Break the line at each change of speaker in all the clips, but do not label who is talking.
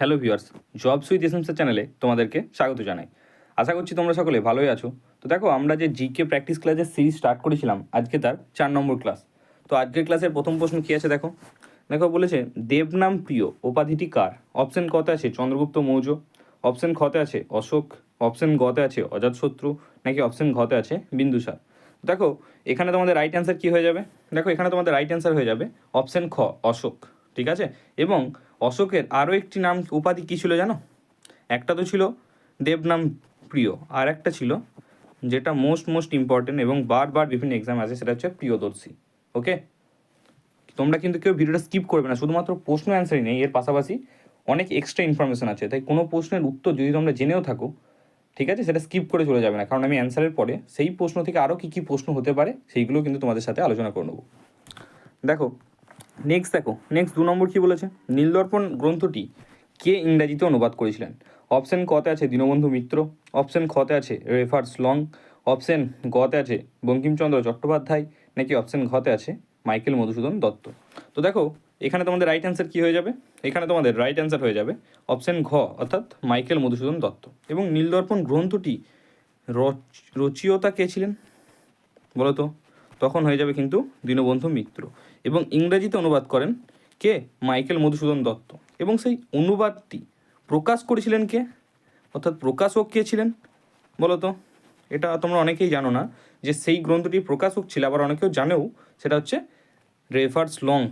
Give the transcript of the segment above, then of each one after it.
Hello viewers jobs with এসএমসের চ্যানেলে তোমাদেরকে স্বাগত জানাই। আশা করছি তোমরা সকলে ভালোই আছো। তো দেখো, আমরা যে জিকে প্র্যাকটিস ক্লাসের সিরিজ স্টার্ট করেছিলাম, আজকে তার চার নম্বর ক্লাস তো আজকের ক্লাসের প্রথম প্রশ্ন কী আছে দেখো? দেখো, বলেছে, দেবনাম প্রিয়, উপাধিটি কার? অপশন কতে আছে, চন্দ্রগুপ্ত মৌর্য। অপশন খতে আছে, অশোক। অপশন গতে আছে, অজাতশত্রু। নাকি অপশন ঘতে আছে, বিন্দুসার। দেখো, এখানে তোমাদের রাইট অ্যান্সার কী হয়ে যাবে? দেখো, এখানে তোমাদের রাইট অ্যান্সার হয়ে যাবে অপশন খ, অশোক, ঠিক আছে? এবং অশোকের আরও একটি নাম, উপাধি কী ছিল জানো? একটা তো ছিল দেবনাম প্রিয়, আর একটা ছিল যেটা মোস্ট মোস্ট ইম্পর্টেন্ট এবং বারবার বিভিন্ন এক্সাম আছে সেটা হচ্ছে প্রিয়দর্শী ওকে তোমরা কিন্তু কেউ ভিডিওটা স্কিপ করবে না, শুধুমাত্র প্রশ্ন অ্যান্সারই নেই, এর পাশাপাশি অনেক এক্সট্রা ইনফরমেশন আছে, তাই কোনো প্রশ্নের উত্তর যদি তোমরা জেনেও থাকো ঠিক আছে? সেটা স্কিপ করে চলে যাবে না। কারণ আমি অ্যান্সারের পরে সেই প্রশ্ন থেকে আরও কী কী প্রশ্ন হতে পারে, সেইগুলো কিন্তু তোমাদের সাথে আলোচনা করে নেব। দেখো নেক্সট দেখো নেক্সট দু নম্বর কী বলেছে? নীলদর্পণ গ্রন্থটি কে ইংরাজিতে অনুবাদ করেছিলেন? অপশন কতে আছে দীনবন্ধু মিত্র অপশন খতে আছে রেফার্স লং অপশন গতে আছে বঙ্কিমচন্দ্র চট্টোপাধ্যায়, নাকি অপশন ঘতে আছে মাইকেল মধুসূদন দত্ত। তো দেখো এখানে তোমাদের রাইট অ্যান্সার কী হয়ে যাবে? এখানে তোমাদের রাইট অ্যান্সার হয়ে যাবে অপশন ঘ, অর্থাৎ মাইকেল মধুসূদন দত্ত। এবং নীলদর্পণ গ্রন্থটি রচ- রচয়িতা কে ছিলেন? বলো তো, তখন হয়ে যাবে কিন্তু দীনবন্ধু মিত্র। এবং ইংরেজিতে অনুবাদ করেন কে? মাইকেল মধুসূদন দত্ত। এবং সেই অনুবাদটি প্রকাশ করেছিলেন কে? অর্থাৎ প্রকাশক কে ছিলেন? বলো তো, এটা তোমরা অনেকেই জানো না যে সেই গ্রন্থটি প্রকাশক ছিল, আবার অনেকেও জানেও, সেটা হচ্ছে রেফার্স লং।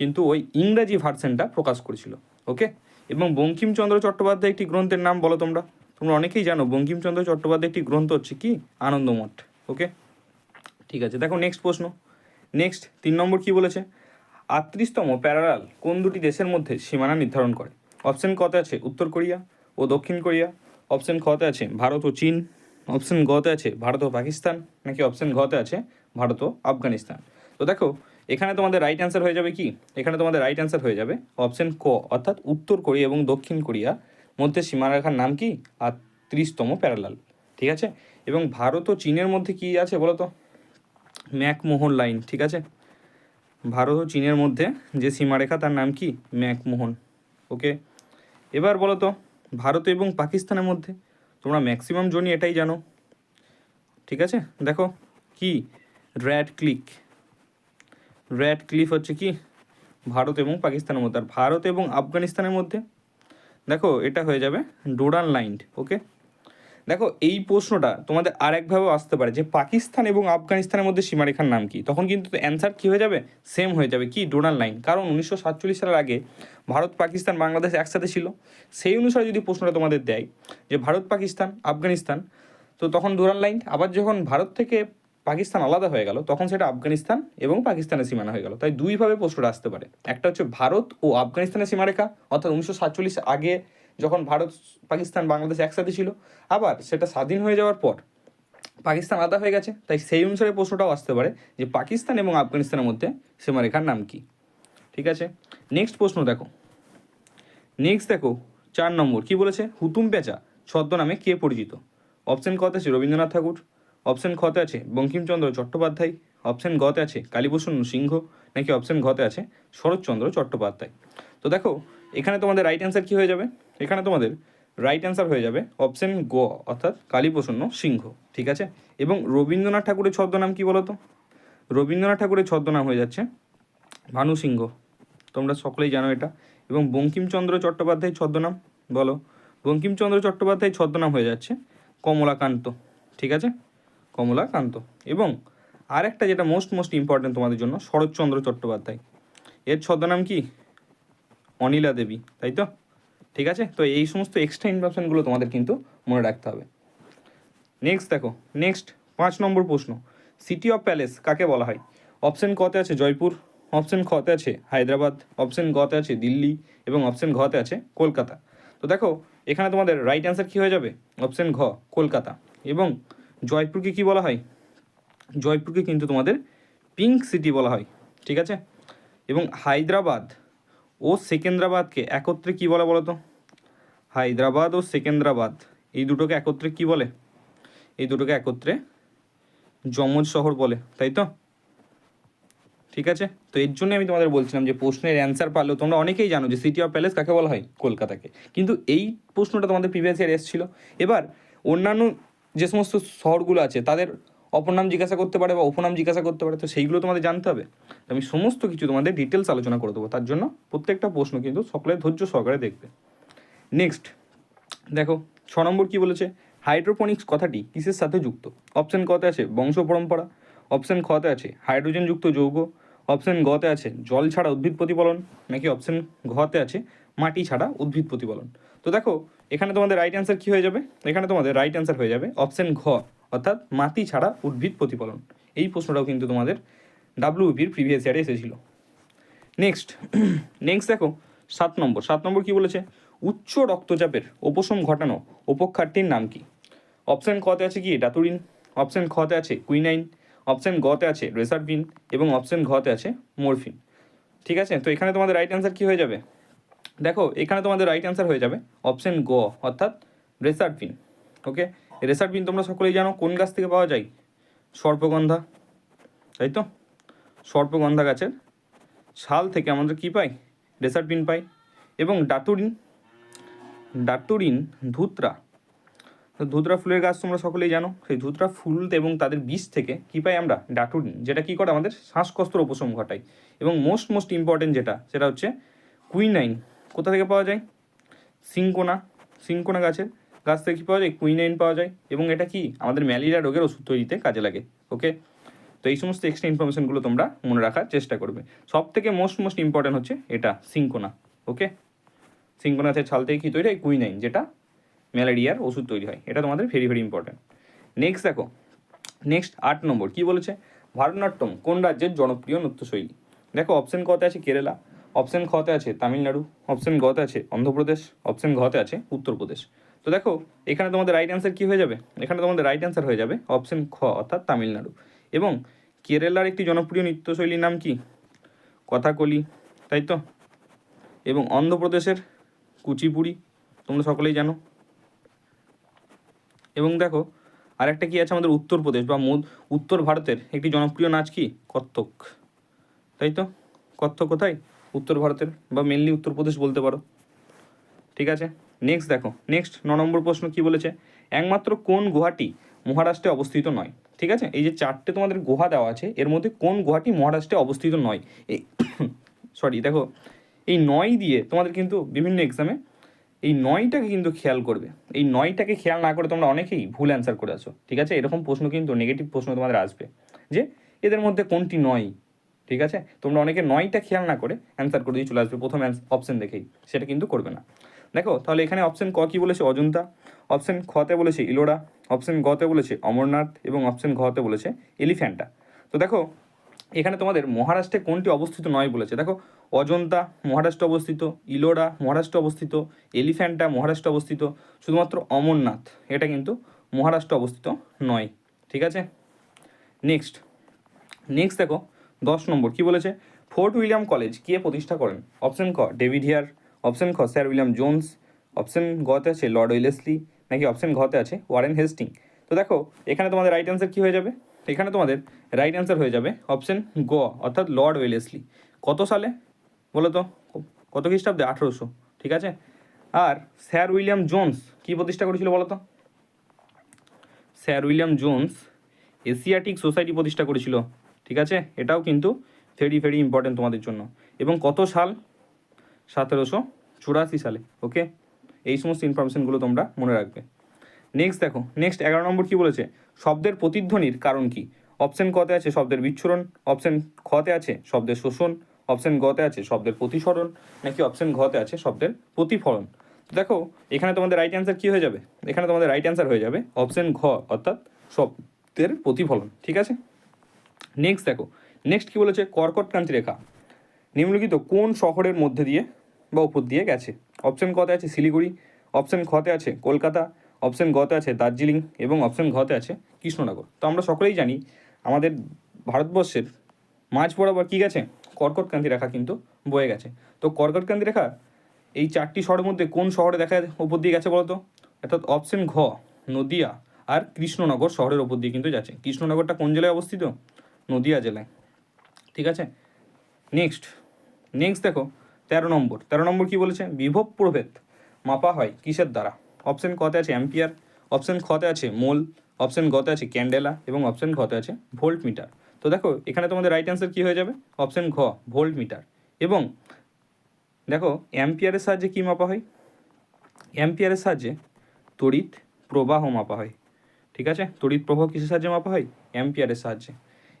কিন্তু ওই ইংরাজি ভার্সনটা প্রকাশ করেছিল ওকে এবং বঙ্কিমচন্দ্র চট্টোপাধ্যায় একটি গ্রন্থের নাম বলো তোমরা। তোমরা অনেকেই জানো, বঙ্কিমচন্দ্র চট্টোপাধ্যায় একটি গ্রন্থ হচ্ছে কি? আনন্দমঠ ওকে ঠিক আছে, দেখো নেক্সট প্রশ্ন। নেক্সট তিন নম্বর কি বলেছে? আটত্রিশতম প্যারালাল কোন দুটি দেশের মধ্যে সীমানা নির্ধারণ করে? অপশন কতে আছে উত্তর কোরিয়া ও দক্ষিণ কোরিয়া। অপশন খতে আছে ভারত ও চীন। অপশন গতে আছে ভারত ও পাকিস্তান। নাকি অপশন ঘতে আছে ভারত ও আফগানিস্তান? তো দেখো এখানে তোমাদের রাইট অ্যান্সার হয়ে যাবে কি? এখানে তোমাদের রাইট অ্যান্সার হয়ে যাবে অপশন ক, অর্থাৎ উত্তর কোরিয়া এবং দক্ষিণ কোরিয়া মধ্যে সীমারেখার নাম কি? আর ত্রিশতম প্যারালাল ঠিক আছে? এবং ভারত ও চীনের মধ্যে কি আছে বলো তো ম্যাকমোহন লাইন ঠিক আছে? ভারত ও চীনের মধ্যে যে সীমারেখা তার নাম কি? ম্যাকমোহন ওকে এবার বলো তো ভারত এবং পাকিস্তানের মধ্যে, তোমরা ম্যাক্সিমাম জনই এটাই জানো, ঠিক আছে? দেখো, কি? র্যাড ক্লিক র্যাড ক্লিফ হচ্ছে কি? ভারত এবং পাকিস্তানের মধ্যে। আর ভারত এবং আফগানিস্তানের মধ্যে, দেখো, এটা হয়ে যাবে ডোডান লাইন ওকে? দেখো, এই প্রশ্নটা তোমাদের আর একভাবেও আসতে পারে যে পাকিস্তান এবং আফগানিস্তানের মধ্যে সীমারেখার নাম কি? তখন কিন্তু অ্যান্সার কী হয়ে যাবে? সেম হয়ে যাবে কি? ডোনাল লাইন কারণ উনিশশো সাতচল্লিশ সালের আগে ভারত, পাকিস্তান, বাংলাদেশ একসাথে ছিল। সেই অনুসারে যদি প্রশ্নটা তোমাদের দেয় যে ভারত, পাকিস্তান, আফগানিস্তান, তো তখন ডোনাল লাইন আবার যখন ভারত থেকে পাকিস্তান আলাদা হয়ে গেল, তখন সেটা আফগানিস্তান এবং পাকিস্তানের সীমানা হয়ে গেল। তাই দুইভাবে প্রশ্নটা আসতে পারে। একটা হচ্ছে ভারত ও আফগানিস্তানের সীমারেখা, অর্থাৎ উনিশশো সাতচল্লিশ আগে যখন ভারত, পাকিস্তান, বাংলাদেশ একসাথে ছিল, আবার সেটা স্বাধীন হয়ে যাওয়ার পর পাকিস্তান আলাদা হয়ে গেছে। তাই সেই অনুসারে প্রশ্নটাও আসতে পারে যে পাকিস্তান এবং আফগানিস্তানের মধ্যে সীমারেখার নাম কি? ঠিক আছে? নেক্সট প্রশ্ন দেখো। নেক্সট দেখো, চার নম্বর। কি বলেছে? হুতুম পেঁচা, ছদ্মনামে কে পরিচিত? অপশন কতে আছে রবীন্দ্রনাথ ঠাকুর। অপশন খতে আছে বঙ্কিমচন্দ্র চট্টোপাধ্যায়, অপশন গতে আছে কালীভূষণ সিংহ, নাকি অপশন ঘতে আছে শরৎচন্দ্র চট্টোপাধ্যায়। তো দেখো, এখানে তোমাদের রাইট অ্যান্সার কি হয়ে যাবে? এখানে তোমাদের রাইট অ্যান্সার হয়ে যাবে অপশন গ, অর্থাৎ কালীপ্রসন্ন সিংহ, ঠিক আছে? এবং রবীন্দ্রনাথ ঠাকুরের ছদ্মনাম কি বলো তো রবীন্দ্রনাথ ঠাকুরের ছদ্মনাম হয়ে যাচ্ছে ভানু সিংহ। তোমরা সকলেই জানো এটা। এবং বঙ্কিমচন্দ্র চট্টোপাধ্যায় ছদ্মনাম বলো। বঙ্কিমচন্দ্র চট্টোপাধ্যায় ছদ্মনাম হয়ে যাচ্ছে কমলাকান্ত, ঠিক আছে? কমলাকান্ত এবং আরেকটা যেটা মোস্ট মোস্ট ইম্পর্টেন্ট তোমাদের জন্য, শরৎচন্দ্র চট্টোপাধ্যায়। এর ছদ্মনাম কি? অনিলা দেবী, তাই তো? ঠিক আছে? তো এই সমস্ত এক্সট্রা ইনফরমেশনগুলো তোমাদের কিন্তু মনে রাখতে হবে। নেক্সট দেখো নেক্সট পাঁচ নম্বর প্রশ্ন। সিটি অফ প্যালেস কাকে বলা হয়? অপশন কতে আছে জয়পুর অপশন খতে আছে হায়দ্রাবাদ অপশন গতে আছে দিল্লি, এবং অপশন ঘতে আছে কলকাতা। তো দেখো, এখানে তোমাদের রাইট অ্যান্সার কী হয়ে যাবে? অপশন ঘ, কলকাতা। এবং জয়পুরকে কি বলা হয়? জয়পুরকে কিন্তু তোমাদের পিঙ্ক সিটি বলা হয়, ঠিক আছে? এবং হায়দ্রাবাদ ও সেকেন্দ্রাবাদকে একত্রে কি বলে বলো তো হায়দ্রাবাদ ও সেকেন্দ্রাবাদ, এই দুটোকে একত্রে কি বলে? এই দুটোকে একত্রে যমজ শহর বলে, তাই তো? ঠিক আছে? তো এর জন্য আমি তোমাদের বলছিলাম যে প্রশ্নের অ্যান্সার পারলেও তোমরা অনেকেই জানো যে সিটি অফ প্যালেস কাকে বলা হয়? কলকাতাকে। কিন্তু এই প্রশ্নটা তোমাদের প্রিভিয়াস ইয়ার এসেছিল। এবার অন্যান্য যে সমস্ত শহরগুলো আছে, তাদের অপর নাম জিজ্ঞাসা করতে পারে বা উপনাম জিজ্ঞাসা করতে পারে, তো সেইগুলো তোমাদের জানতে হবে। আমি সমস্ত কিছু তোমাদের ডিটেলস আলোচনা করে দেবো। তার জন্য প্রত্যেকটা প্রশ্ন কিন্তু সকলে ধৈর্য সহকারে দেখবে। নেক্সট দেখো, ছ নম্বর কী বলেছে? হাইড্রোপনিক্স কথাটি কিসের সাথে যুক্ত? অপশন কতে আছে বংশ পরম্পরা অপশন খতে আছে হাইড্রোজেনযুক্ত যৌগ অপশন গতে আছে জল ছাড়া উদ্ভিদ প্রতিপালন নাকি অপশন ঘতে আছে মাটি ছাড়া উদ্ভিদ প্রতিপালন তো দেখো এখানে তোমাদের রাইট অ্যান্সার কি হয়ে যাবে? এখানে তোমাদের রাইট অ্যান্সার হয়ে যাবে অপশন ঘ, অর্থাৎ মাটি ছাড়া উদ্ভিদ প্রতিফলন। এই প্রশ্নটাও কিন্তু তোমাদের ডাব্লিউপির প্রিভিয়াস ইয়ারে এসেছিল। নেক্সট নেক্সট দেখো, সাত নম্বর। সাত নম্বর কি বলেছে? উচ্চ রক্তচাপের উপশম ঘটানো উপক্ষারটির নাম কি? অপশন কতে আছে কি? ডাতুরিন। অপশন খতে আছে কুইনাইন। অপশন গতে আছে রেসারপিন এবং অপশন ঘতে আছে মরফিন। ঠিক আছে? তো এখানে তোমাদের রাইট অ্যান্সার কি হয়ে যাবে? দেখো, এখানে তোমাদের রাইট অ্যান্সার হয়ে যাবে অপশন গ, অর্থাৎ রেসারপিন ওকে রেসারপিন তোমরা সকলেই জানো, কোন গাছ থেকে পাওয়া যায়? সর্পগন্ধা, তাই তো? সর্পগন্ধা গাছের শাল থেকে আমাদের কি পাই রেসারপিন পাই এবং ডাতুরিন ডাতুরিন ধুতরা ধুতরা ফুলের গাছ তোমরা সকলেই জানো, সেই ধুতরা ফুল এবং তাদের বীজ থেকে কি পাই আমরা? ডাতুরিন, যেটা কি করে আমাদের শ্বাসকষ্টর উপশম ঘটায়। এবং মোস্ট মোস্ট ইম্পর্টেন্ট যেটা, সেটা হচ্ছে কুইনাইন কোথা থেকে পাওয়া যায়? সিঙ্কোনা সিঙ্কোনা গাছের গাছ থেকে কী পাওয়া যায়? কুইনাইন পাওয়া যায়। এবং এটা কি? আমাদের ম্যালেরিয়া রোগের ওষুধ তৈরিতে কাজে লাগে। ওকে? তো এই সমস্ত এক্সট্রা ইনফরমেশনগুলো তোমরা মনে রাখার চেষ্টা করবে। সব থেকে মোস্ট মোস্ট ইম্পর্টেন্ট হচ্ছে এটা সিঙ্কোনা ওকে? সিঙ্কোনাথের ছাল থেকে কী তৈরি হয়? কুইনাইন, যেটা ম্যালেরিয়ার ওষুধ তৈরি হয়। এটা তোমাদের ভেরি ভেরি ইম্পর্টেন্ট নেক্সট দেখো। নেক্সট আট নম্বর, কি বলেছে? ভারতনাট্যম, কোন রাজ্যের জনপ্রিয় নৃত্যশৈলী? দেখো অপশন কত আছে কেরালা। অপশন খতে আছে তামিলনাড়ু অপশন গতে আছে অন্ধ্রপ্রদেশ অপশন ঘতে আছে উত্তরপ্রদেশ। তো দেখো, এখানে তোমাদের রাইট অ্যান্সার কী হয়ে যাবে? এখানে তোমাদের রাইট অ্যান্সার হয়ে যাবে অপশন খ, অর্থাৎ তামিলনাড়ু। এবং কেরালার একটি জনপ্রিয় নৃত্যশৈলীর নাম কি? কথাকলি, তাই তো? এবং অন্ধ্রপ্রদেশের কুচিপুড়ি, তোমরা সকলেই জানো। এবং দেখো, আরেকটা কি আছে আমাদের উত্তরপ্রদেশ বা উত্তর ভারতের একটি জনপ্রিয় নাচ কি? কত্থক। তাই তো? কত্থক কোথায়? উত্তর ভারতের বা মেনলি উত্তরপ্রদেশ বলতে পারো। ঠিক আছে? নেক্সট দেখো। নেক্সট ন নম্বর প্রশ্ন কি বলেছে? একমাত্র কোন গুহাটি মহারাষ্ট্রে অবস্থিত নয়। ঠিক আছে? এই যে চারটে তোমাদের গুহা দেওয়া আছে, এর মধ্যে কোন গুহাটি মহারাষ্ট্রে অবস্থিত নয়? এই সরি দেখো, এই নয় দিয়ে তোমাদের কিন্তু বিভিন্ন এক্সামে এই নয়টাকে কিন্তু খেয়াল করবে। এই নয়টাকে খেয়াল না করে তোমরা অনেকেই ভুল অ্যান্সার করে আসো ঠিক আছে? এরকম প্রশ্ন কিন্তু নেগেটিভ প্রশ্ন তোমাদের আসবে। যে এদের মধ্যে কোনটি নয়? ঠিক আছে? তোমরা অনেকে নয়টা খেয়াল না করে অ্যান্সার করে দিয়ে চলে আসবে। প্রথম অপশন দেখেই। সেটা কিন্তু করবে না। দেখো, তাহলে এখানে অপশন ক কী বলেছে? অজন্তা। অপশন খতে বলেছে ইলোরা। অপশন গতে বলেছে অমরনাথ। এবং অপশন ঘতে বলেছে এলিফ্যান্টা। তো দেখো, এখানে তোমাদের মহারাষ্ট্রে কোনটি অবস্থিত নয় বলেছে। দেখো, অজন্তা মহারাষ্ট্র অবস্থিত, ইলোরা মহারাষ্ট্র অবস্থিত, এলিফ্যান্টা মহারাষ্ট্র অবস্থিত, শুধুমাত্র অমরনাথ। এটা কিন্তু মহারাষ্ট্র অবস্থিত নয়। ঠিক আছে? নেক্সট নেক্সট দেখো দশ নম্বর, কি বলেছে? ফোর্ট উইলিয়াম কলেজ কে প্রতিষ্ঠা করেন? অপশন ক, ডেভিড হিয়ার, অপশন খ, স্যার উইলিয়াম জোন্স, অপশন গতে আছে লর্ড ওয়েলেসলি, নাকি অপশন ঘতে আছে ওয়ারেন হেস্টিং? তো দেখো, এখানে তোমাদের রাইট অ্যান্সার কী হয়ে যাবে? এখানে তোমাদের রাইট অ্যান্সার হয়ে যাবে অপশন গ, অর্থাৎ লর্ড ওয়েলেসলি। কত সালে? বলো তো, কত খ্রিস্টাব্দে? আঠেরোশো, ঠিক আছে? আর স্যার উইলিয়াম জোন্স কী প্রতিষ্ঠা করেছিল বলো তো? Sir William Jones Asiatic Society প্রতিষ্ঠা করেছিল। ঠিক আছে? এটাও কিন্তু ভেরি ভেরি ইম্পর্টেন্ট তোমাদের জন্য। এবং কত সাল? সতেরোশো চুরাশি সালে ওকে এই সমস্ত ইনফরমেশনগুলো তোমরা মনে রাখবে। নেক্সট দেখো নেক্সট এগারো নম্বর কি বলেছে? শব্দের প্রতিধ্বনির কারণ কি? অপশন কতে আছে শব্দের বিচ্ছুরণ অপশন খতে আছে শব্দের শোষণ অপশন গতে আছে শব্দের প্রতিসরণ, নাকি অপশন ঘতে আছে শব্দের প্রতিফলন? দেখো, এখানে তোমাদের রাইট অ্যান্সার কি হয়ে যাবে? এখানে তোমাদের রাইট অ্যান্সার হয়ে যাবে অপশন ঘ, অর্থাৎ শব্দের প্রতিফলন, ঠিক আছে? নেক্সট দেখো নেক্সট কি বলেছে? কর্কটক্রান্তি রেখা। নিম্নলিখিত কোন শহরের মধ্যে দিয়ে বা উপর দিয়ে গেছে? অপশন কতে আছে শিলিগুড়ি অপশন খতে আছে কলকাতা অপশন গতে আছে দার্জিলিং এবং অপশন ঘতে আছে কৃষ্ণনগর। তো আমরা সকলেই জানি আমাদের ভারতবর্ষের মাঝ বরাবর কী গেছে? কর্কটক্রান্তি রেখা কিন্তু বয়ে গেছে। তো কর্কটক্রান্তি রেখা, এই চারটি শহরের মধ্যে কোন শহরে দেখা উপর দিয়ে গেছে বলতো? অর্থাৎ অপশন ঘ, নদিয়া আর কৃষ্ণনগর শহরের ওপর দিয়ে কিন্তু যাচ্ছে। কৃষ্ণনগরটা কোন জেলায় অবস্থিত? নদিয়া জেলায়। ঠিক আছে? নেক্সট নেক্সট দেখো, তেরো নম্বর। তেরো নম্বর কি বলেছে? বিভব প্রভেদ, মাপা হয় কিসের দ্বারা? অপশন কতে আছে অ্যাম্পিয়ার অপশন খতে আছে মোল অপশন গতে আছে ক্যান্ডেলা এবং অপশন ঘতে আছে ভোল্ট মিটার তো দেখো, এখানে তোমাদের রাইট অ্যান্সার কী হয়ে যাবে? অপশন ঘ ভোল্ট মিটার এবং দেখো অ্যাম্পিয়ারের সাহায্যে কী মাপা হয়? অ্যাম্পিয়ারের সাহায্যে তড়িৎ প্রবাহ মাপা হয়। ঠিক আছে? তড়িৎ প্রবাহ কিসের সাহায্যে মাপা হয়? অ্যাম্পিয়ারের সাহায্যে।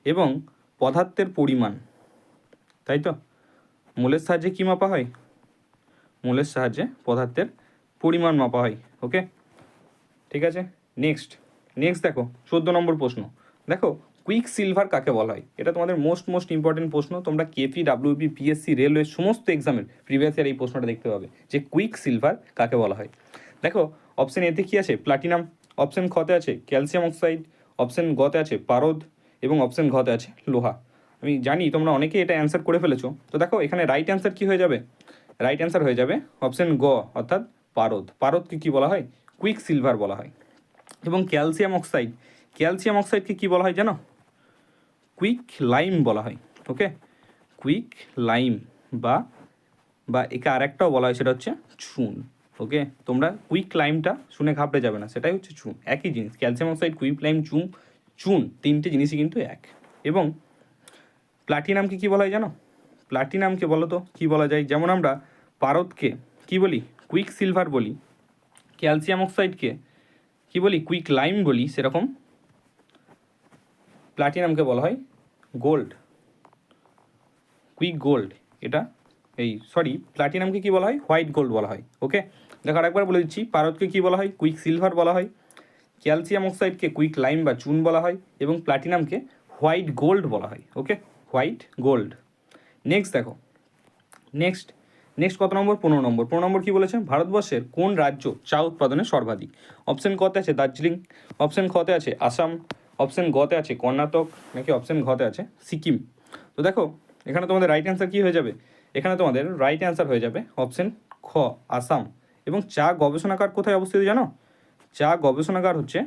এবং পদার্থের পরিমাণ। তাই তো? মূলের সাহায্যে কী মাপা হয়? মূলের সাহায্যে পদার্থের পরিমাণ মাপা হয়, ওকে? ঠিক আছে? নেক্সট নেক্সট দেখো, চোদ্দ নম্বর প্রশ্ন। দেখো কুইক সিলভার কাকে বলা হয়? এটা তোমাদের মোস্ট মোস্ট ইম্পর্টেন্ট প্রশ্ন। তোমরা কেপি ডাব্লিউবি পিএসসি রেলওয়ে সমস্ত এক্সামের প্রিভিয়াস ইয়ার এই প্রশ্নটা দেখতে পাবে যে কুইক সিলভার কাকে বলা হয়। দেখো অপশন এতে কি আছে? প্লাটিনাম অপশন খতে আছে ক্যালসিয়াম অক্সাইড অপশন গতে আছে পারদ এবং অপশন ঘতে আছে লোহা। আমি জানি তোমরা অনেকে এটা অ্যান্সার করে ফেলেছো। তো দেখো, এখানে রাইট অ্যান্সার কি হয়ে যাবে? রাইট অ্যান্সার হয়ে যাবে অপশন গ, অর্থাৎ পারদ। পারদকে কি বলা হয়? কুইক সিলভার বলা হয়। এবং ক্যালসিয়াম অক্সাইড ক্যালসিয়াম অক্সাইডকে কি বলা হয় জানো? কুইক লাইম বলা হয় ওকে কুইক লাইম বা বা একে আরেকটাও বলা হয়, সেটা হচ্ছে চুন ওকে তোমরা কুইক লাইমটা শুনে ঘাবড়ে যাবে না, সেটাই হচ্ছে চুন, একই জিনিস। ক্যালসিয়াম অক্সাইড কুইক লাইম চুন চুন, তিনটে জিনিসই কিন্তু এক। এবং প্লাটিনামকে কি বলা হয় জানো? প্লাটিনামকে বলো তো, কী বলা যায়? যেমন আমরা পারদকে কি বলি? কুইক সিলভার বলি। ক্যালসিয়াম অক্সাইডকে কি বলি? কুইক লাইম বলি, সেরকম। প্লাটিনামকে বলা হয় গোল্ড। কুইক গোল্ড, এটা এই, সরি, প্লাটিনামকে কি বলা হয়? হোয়াইট গোল্ড বলা হয়, ওকে? দেখো আরেকবার বলে দিচ্ছি, পারদকে কি বলা হয়? কুইক সিলভার বলা হয়। ক্যালসিয়াম অক্সাইডকে কুইক লাইম বা চুন বলা হয় এবং প্লাটিনামকে হোয়াইট গোল্ড বলা হয় ওকে হোয়াইট গোল্ড। নেক্সট দেখো। নেক্সট নেক্সট কত নম্বর? পনেরো নম্বর। পনেরো নম্বর কী বলেছে? ভারতবর্ষের কোন রাজ্য চা উৎপাদনে সর্বাধিক? অপশন কতে আছে দার্জিলিং অপশন খতে আছে আসাম অপশন গতে আছে কর্ণাটক, নাকি অপশন ঘতে আছে সিকিম? তো দেখো, এখানে তোমাদের রাইট অ্যান্সার কী হয়ে যাবে? এখানে তোমাদের রাইট অ্যান্সার হয়ে যাবে অপশন খ, আসাম। এবং চা গবেষণাগার কোথায় অবস্থিত জানো? চা গবেষণাগার হচ্ছে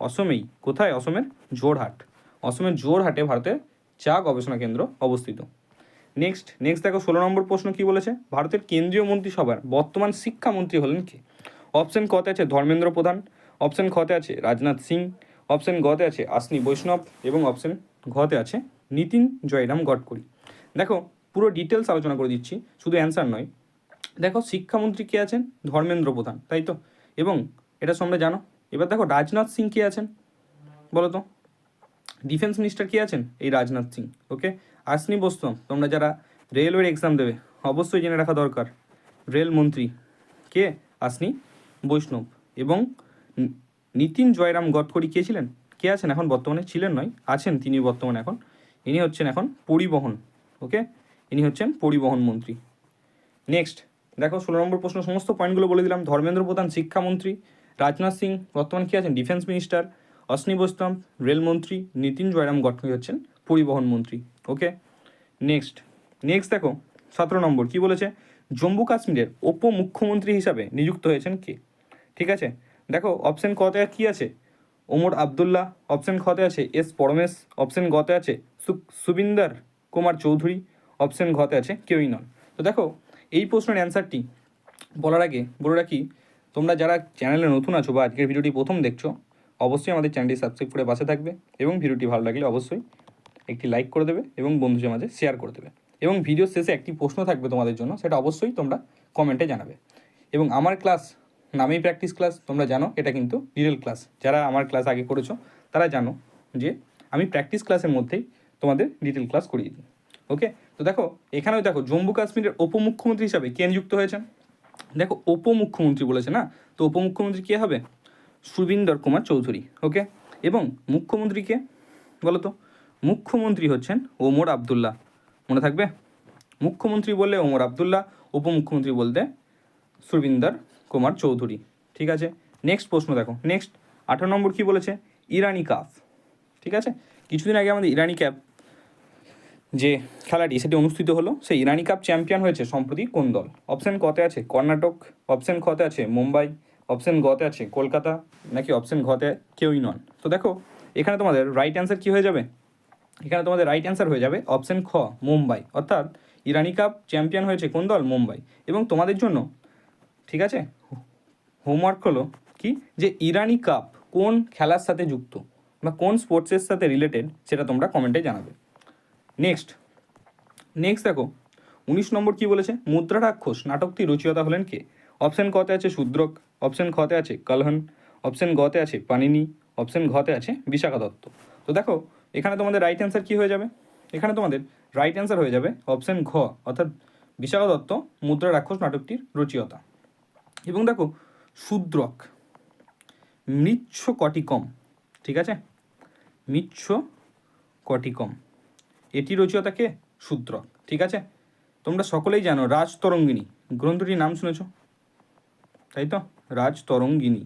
অসমেই। কোথায়? অসমের জোরহাট। অসমের জোরহাটে ভারতের চা গবেষণা কেন্দ্র অবস্থিত। নেক্সট নেক্সট দেখো ষোলো নম্বর প্রশ্ন কি বলেছে? ভারতের কেন্দ্রীয় মন্ত্রিসভার বর্তমান শিক্ষামন্ত্রী হলেন কে? অপশন কতে আছে ধর্মেন্দ্র প্রধান অপশন খতে আছে রাজনাথ সিং অপশন গতে আছে আসনি বৈষ্ণব এবং অপশন ঘতে আছে নীতিন জয়রাম গডকরি। দেখো, পুরো ডিটেলস আলোচনা করে দিচ্ছি, শুধু অ্যান্সার নয়। দেখো, শিক্ষামন্ত্রী কে আছেন? ধর্মেন্দ্র প্রধান, তাই তো? এবং এটা তোমরা জানো। এবার দেখো, রাজনাথ সিং কে আছেন? বলো তো। ডিফেন্স মিনিস্টার কে আছেন? এই রাজনাথ সিং, ওকে? আসনি বসতাম তোমরা যারা রেলওয়ের এক্সাম দেবে, অবশ্যই জেনে রাখা দরকার। রেল মন্ত্রী কে? আসনি বৈষ্ণব। এবং নীতিন জয়রাম গডকরি কে ছিলেন? কে আছেন এখন? বর্তমানে ছিলেন নয়, আছেন তিনি বর্তমানে এখন। ইনি হচ্ছেন এখন পরিবহন, ওকে? ইনি হচ্ছেন পরিবহন মন্ত্রী। নেক্সট, দেখো, ষোলো নম্বর প্রশ্ন, সমস্ত পয়েন্টগুলো বলে দিলাম। ধর্মেন্দ্র প্রধান, শিক্ষামন্ত্রী। রাজনাথ সিং, বর্তমান কি আছেন? ডিফেন্স মিনিস্টার অশ্নি বৈষ্ণব, রেলমন্ত্রী, নীতিন জয়রাম গডকরি হচ্ছেন পরিবহন মন্ত্রী, ওকে? নেক্সট নেক্সট দেখো, সতেরো নম্বর, কি বলেছে? জম্মু কাশ্মীরের উপ মুখ্যমন্ত্রী হিসাবে নিযুক্ত হয়েছেন কে? ঠিক আছে? দেখো অপশন কতে কি আছে? ওমর আবদুল্লাহ অপশন খতে আছে এস পরমেশ অপশন গতে আছে সুবিন্দর কুমার চৌধুরী অপশন ঘতে আছে কেউই নন। তো দেখো, এই প্রশ্নের অ্যান্সারটি বলার আগে বলে রাখি তোমরা যারা চ্যানেলে নতুন আছো বা আজকের ভিডিওটি প্রথম দেখছ, অবশ্যই আমাদের চ্যানেলটি সাবস্ক্রাইব করে পাশে থাকবে এবং ভিডিওটি ভালো লাগলে অবশ্যই একটি লাইক করে দেবে এবং বন্ধুদের মাঝে শেয়ার করে দেবে। এবং ভিডিও শেষে একটি প্রশ্ন থাকবে তোমাদের জন্য, সেটা অবশ্যই তোমরা কমেন্টে জানাবে। এবং আমার ক্লাস নামেই প্র্যাকটিস ক্লাস তোমরা জানো এটা কিন্তু ডিটেল ক্লাস যারা আমার ক্লাস আগে করেছ, তারা জানো যে আমি প্র্যাকটিস ক্লাসের মধ্যেই তোমাদের ডিটেল ক্লাস করিয়ে দিই। ওকে তো দেখো, এখানেও দেখো, জম্মু কাশ্মীরের উপমুখ্যমন্ত্রী হিসাবে কে নিযুক্ত হয়েছেন? দেখো উপমুখ্যমন্ত্রী বলেছে না? তো উপমুখ্যমন্ত্রী কে হবে? সুবিন্দর কুমার চৌধুরী ওকে এবং মুখ্যমন্ত্রী কে? বলো তো। মুখ্যমন্ত্রী হচ্ছেন ওমর আবদুল্লাহ। মনে থাকবে? মুখ্যমন্ত্রী বললে ওমর আবদুল্লাহ, উপমুখ্যমন্ত্রী বলতে সুবিন্দর কুমার চৌধুরী। ঠিক আছে? নেক্সট প্রশ্ন দেখো। নেক্সট আঠারো নম্বর কি বলেছে? ইরানি কাফ। ঠিক আছে? কিছুদিন আগে আমাদের ইরানি ক্যাপ যে খেলাটি সেটি অনুষ্ঠিত হলো, সেই ইরানি কাপ চ্যাম্পিয়ন হয়েছে সম্প্রতি কোন দল? অপশন কতে আছে কর্ণাটক, অপশন খতে আছে মুম্বাই, অপশন গতে আছে কলকাতা, নাকি অপশন ঘতে কেউই নন? তো দেখো, এখানে তোমাদের রাইট অ্যান্সার কি হয়ে যাবে? এখানে তোমাদের রাইট অ্যান্সার হয়ে যাবে অপশন খ, মুম্বাই। অর্থাৎ ইরানি কাপ চ্যাম্পিয়ন হয়েছে কোন দল? মুম্বাই। এবং তোমাদের জন্য ঠিক আছে? হোমওয়ার্ক হলো কি? যে ইরানি কাপ কোন খেলার সাথে যুক্ত? বা কোন স্পোর্টসের সাথে রিলেটেড সেটা তোমরা কমেন্টে জানাবে। নেক্সট নেক্সট দেখো, উনিশ নম্বর কি বলেছে? মুদ্রা রাক্ষস, নাটকটি রচয়িতা হলেন কে? অপশন কতে আছে শূদ্রক অপশন খতে আছে কলহন অপশন গতে আছে পানিনি অপশন ঘতে আছে বিশাখা দত্ত। তো দেখো, এখানে তোমাদের রাইট অ্যান্সার কি হয়ে যাবে? এখানে তোমাদের রাইট অ্যান্সার হয়ে যাবে অপশন ঘ, অর্থাৎ বিশাখা দত্ত, মুদ্রা রাক্ষস নাটকটির রচয়িতা। এবং দেখো, শূদ্রক, মৃচ্ছ কটিকম, ঠিক আছে? মৃচ্ছ কটিকম। এটি রচয়িতা কে শূদ্রক ঠিক আছে? তোমরা সকলেই জানো রাজ তরঙ্গিনী, গ্রন্থটির নাম শুনেছ? তাই তো? রাজ তরঙ্গিনী।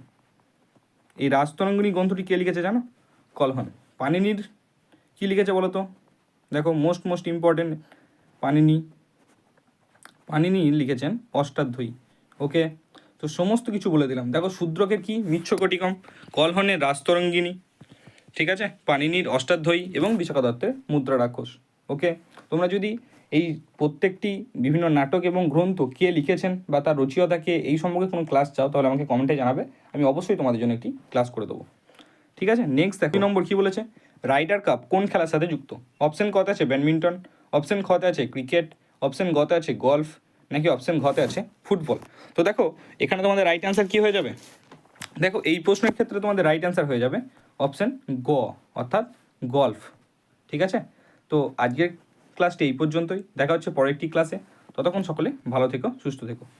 এই রাজ তরঙ্গিনী গ্রন্থটি কে লিখেছে জানো? কলহন। পানিনির কি লিখেছে বলো তো? দেখো most most important Panini Panini লিখেছেন অষ্টাধ্যায়ী ওকে তো সমস্ত কিছু বলে দিলাম। দেখো শূদ্রকের কি? মিচ্ছকটিকম। কলহনের রাজতরঙ্গিনী ঠিক আছে? পানিনির অষ্টাধ্যায়ী এবং বিশাখা দত্তের মুদ্রা রাক্ষস। ওকে? তোমরা যদি এই প্রত্যেকটি বিভিন্ন নাটক এবং গ্রন্থ কে লিখেছেন বা তার রচয়িতাকে এই সম্পর্কে কোনো ক্লাস চাও, তাহলে আমাকে কমেন্টে জানাবে। আমি অবশ্যই তোমাদের জন্য একটি ক্লাস করে দেবো। ঠিক আছে? নেক্সট এক নম্বর কী বলেছে? রাইডার কাপ কোন খেলার সাথে যুক্ত? অপশন কতে আছে ব্যাডমিন্টন অপশন খতে আছে ক্রিকেট অপশন গতে আছে গলফ নাকি অপশন ঘতে আছে ফুটবল তো দেখো, এখানে তোমাদের রাইট অ্যান্সার কী হয়ে যাবে? দেখো, এই প্রশ্নের ক্ষেত্রে তোমাদের রাইট অ্যান্সার হয়ে যাবে। অপশন গ, অর্থাৎ গল্ফ। ঠিক আছে? তো আজকের ক্লাসটি এই পর্যন্তই। দেখা হচ্ছে পরের একটি ক্লাসে ততক্ষণ সকলে ভালো থেকো, সুস্থ থেকো।